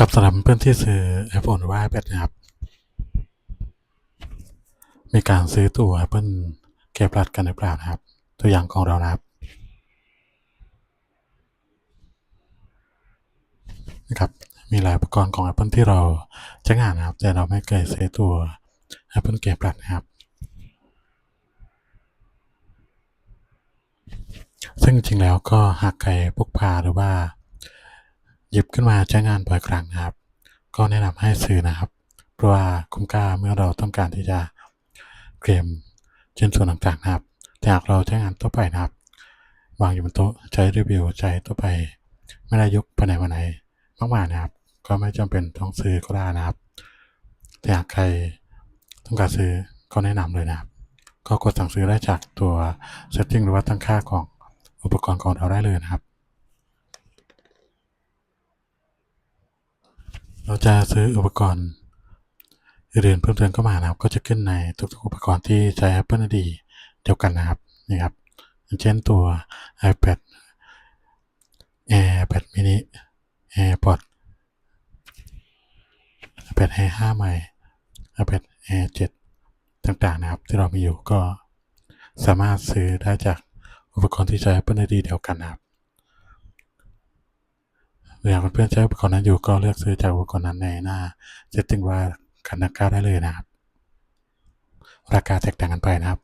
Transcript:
กับสำหรับเพื่อนที่ซื้อ iPhone หรือว่า iPad นะครับ มีการซื้อตัว Apple เก็บรัดกันหรือเปล่านะครับ ตัวอย่างของเรานะครับนะครับ มีหลายอุปกรณ์ของ Apple ที่เราใช้งานนะครับ แต่เราไม่เคยซื้อตัว Apple เก็บรัดนะครับ ซึ่งจริงแล้วก็หากใครพกพาหรือว่า หยิบขึ้นมาใช้งานบ่อยครั้งนะครับ ก็แนะนำให้ซื้อนะครับ เพราะว่าคุ้มค่าเมื่อเราต้องการที่จะเตรียมชิ้นส่วนต่างๆนะครับแต่หากเราใช้งานทั่วไปนะครับ วางอยู่บนโต๊ะใช้รีวิวใช้ทั่วไป ไม่ได้ยกไปไหนมาไหนมากมายนะครับ ก็ไม่จำเป็นต้องซื้อก็ได้นะครับ แต่หากใครต้องการซื้อก็แนะนำเลยนะครับ ก็กดสั่งซื้อได้จากตัว setting หรือว่าตั้งค่าของอุปกรณ์ของเราได้เลยนะครับ เราจะซื้ออุปกรณ์อื่นเพิ่มเติมเข้ามานะครับ ก็จะขึ้นในทุกๆอุปกรณ์ที่ใช้ Apple ID เดียวกันนะครับนี่ครับเช่นตัว iPad Air iPad mini AirPods iPad Air 5 ใหม่ iPad Air 7 ต่างๆนะครับ ที่เรามีอยู่ก็สามารถซื้อได้จากอุปกรณ์ที่ใช้ Apple ID เดียวกันนะครับ หรือหากเพื่อนใช้อุปกรณ์นั้นอยู่ก็เลือกซื้อจากอุปกรณ์นั้นในหน้า setting ว่าคันนักก้าได้เลยนะครับ ราคาแตกต่างกันไปนะครับ